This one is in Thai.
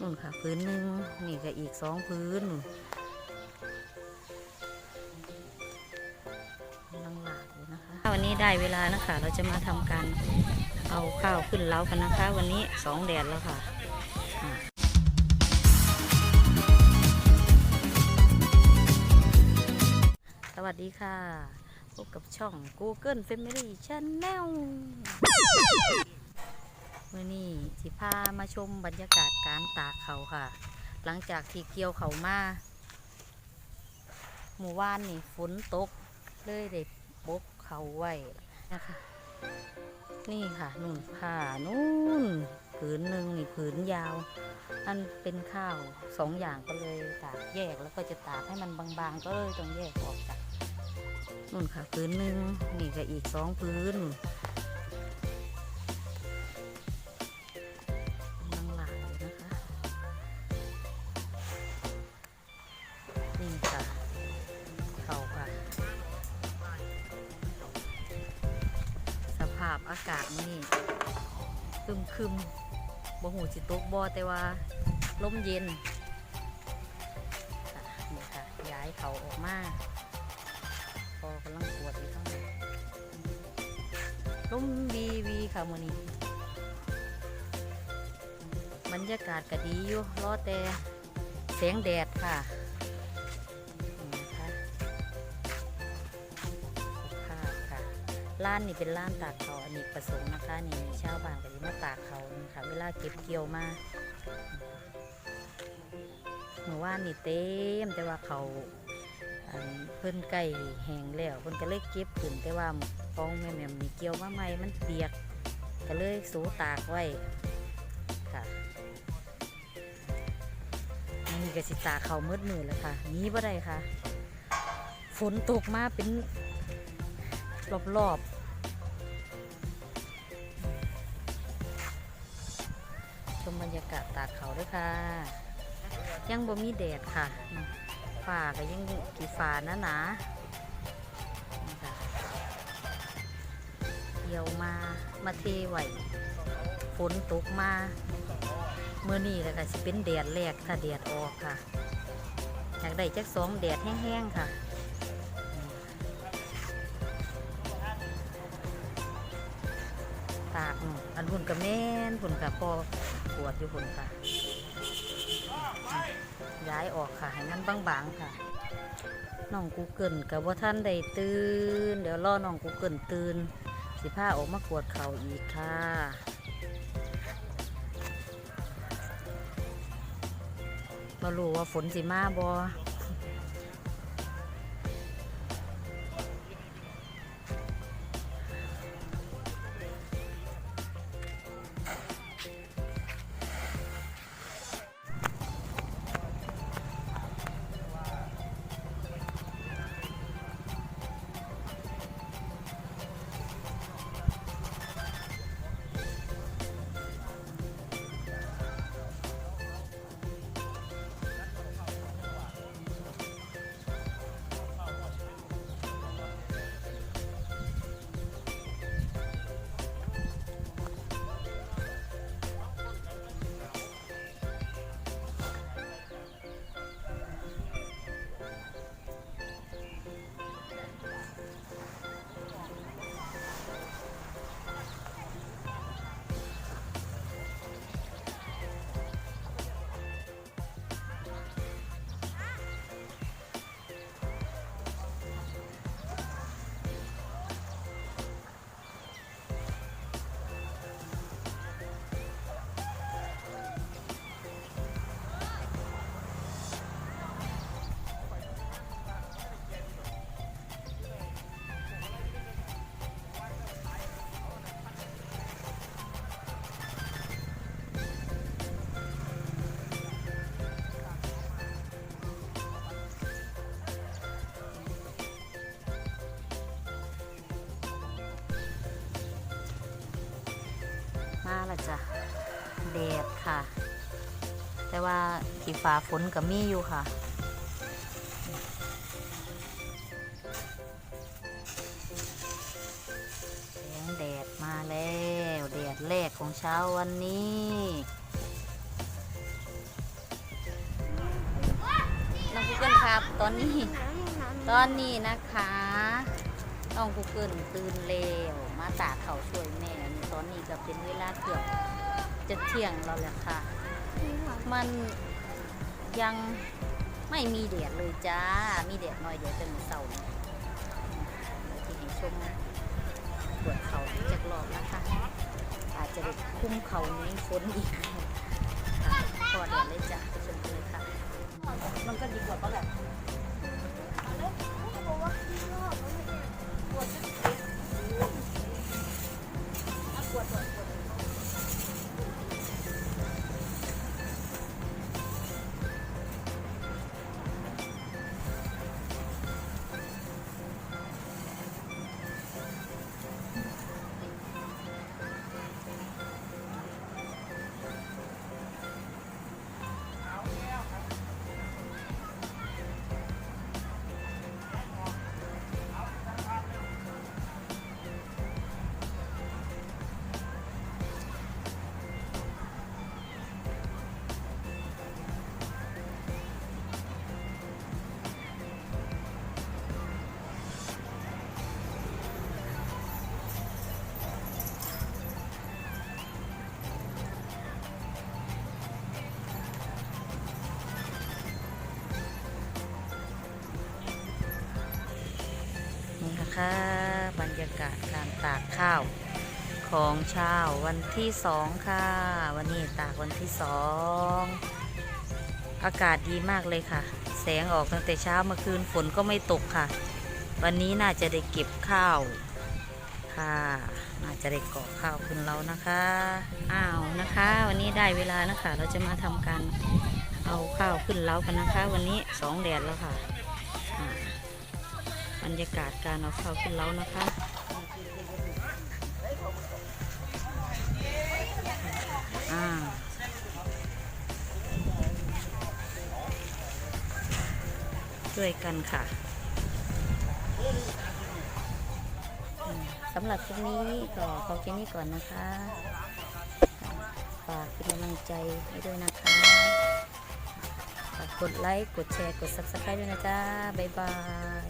นู่นค่ะพื้นหนึ่งนี่ก็อีกสองพื้นกำลังหลากอยู่นะคะ วันนี้ได้เวลานะคะ เราจะมาทำการเอาข้าวขึ้นเล้ากันนะคะ วันนี้สองแดดแล้วค่ะสวัสดีค่ะ พบกับช่อง Google Family Channel มื่อนี้ สิพามาชมบรรยากาศการตากเขาค่ะ หลังจากที่เกี่ยวเขามาหมู่ว่านนี่ฝนตกเลยได้บกเขาไว้นะคะ นี่ค่ะนุ่นผ้านู่นผืนหนึ่งนี่ผืนยาวอันเป็นข้าวสองอย่างก็เลยตากแยกแล้วก็จะตากให้มันบางๆ ก็เลยต้องแยกออกจากนู่นค่ะผืนหนึ่งนี่ก็อีกสองผืน อากาศนี่คึมคึมบ่หูจิตกบ่แต่ว่าลมเย็นนี่ค่ะย้ายเขาออกมาพอกำลังปวดอยู่ข้างในลมวีวีค่ะมือนี้บรรยากาศก็ดีอยู่รอแต่แสงแดดค่ะ ค่ะร้านนี่เป็นร้านตากเขาอันนี้ประสงค์นะคะนี่ชาวบ้านก็จะมาตากเขาค่ะเวลาเก็บเกี่ยวมาเมื่อวานนี่เต็มแต่ว่าเขาเพิ่นไก่แห้งแล้วเพิ่นก็เลยเก็บขึ้นแต่ว่าฟองแม่แม่มนี่เกี่ยวมาใหม่มันเปียกก็เลยสูตากไว้ค่ะนี่ก็สิตากเขามืดมือแล้วค่ะนี้บ่ได้ค่ะ ฝนตกมาเป็น รอบๆชมบรรยากาศตากเขาด้วยค่ะ ยังบ่มีแดดค่ะฝ่าก็ยังกี่ฝ่านะหนานี่ค่ะเกี่ยวมามาเทไหวฝนตกมาเมื่อนี้แหละค่ะสิเป็นแดดแรกถ้าแดดออกค่ะ อยากได้จักสองแดดแห้งๆค่ะ ตากอันพุ่นกับแม่นพุ่นกับพอปวดอยู่พุ่นค่ะ ย้ายออกค่ะ ให้มันบางๆค่ะน้องกูเกิลกับว่าท่านได้ตื่น เดี๋ยวรอน้องกูเกิลตื่น สิผ้าออกมากวดเข่าอีกค่ะมารู้ว่าฝนสิมาบอ จ้ะแดดค่ะ แต่ว่าขี่ฟ้าฝนก็มีอยู่ค่ะแสงแดดมาแล้วแดดแรกของเช้าวันนี้น้องกูกิลครับ ตอนนี้ ตอนนี้นะคะ น้องกูเกิลตื่นเร็วมาตากเขาช่วยแม่ตอนนี้ก็เป็นเวลาเกือบจะเที่ยงแล้วแหละค่ะ มันยังไม่มีแดดเลยจ้า มีแดดหน่อยเดี๋ยวจะมีเสาร์ที่ให้ชมปวดเขาอีกจากรอบนะคะ อาจจะคุ้มเขาในฝนอีกค่ะพอแดดเลยจ้ะไปชมเลยค่ะ มันก็ดีกว่า นี่ะคะ บรรยากาศการตากข้าวของเช้าวันที่สองค่ะ วันนี้ตากวันที่สองอากาศดีมากเลยค่ะ แสงออกตั้งแต่เช้าเมื่อคืนฝนก็ไม่ตกค่ะ วันนี้น่าจะได้เก็บข้าวค่ะน่าจะได้กรอกข้าวขึ้นเรานะคะอ้าวนะคะ วันนี้ได้เวลานะคะเราจะมาทำการเอาข้าวขึ้นเล้ากันนะคะ วันนี้สองแดดแล้วค่ะ บรรยากาศการเอาข้าวขึ้นเล้านะคะอ่าช่วยกันค่ะสำหรับคลิปนี้ก็ขอแค่นี้ก่อนนะคะฝากเป็นกำลังใจให้ด้วยนะคะฝากกดไลค์ กดแชร์ กด subscribe ด้วยนะจ๊ะ บ๊ายบาย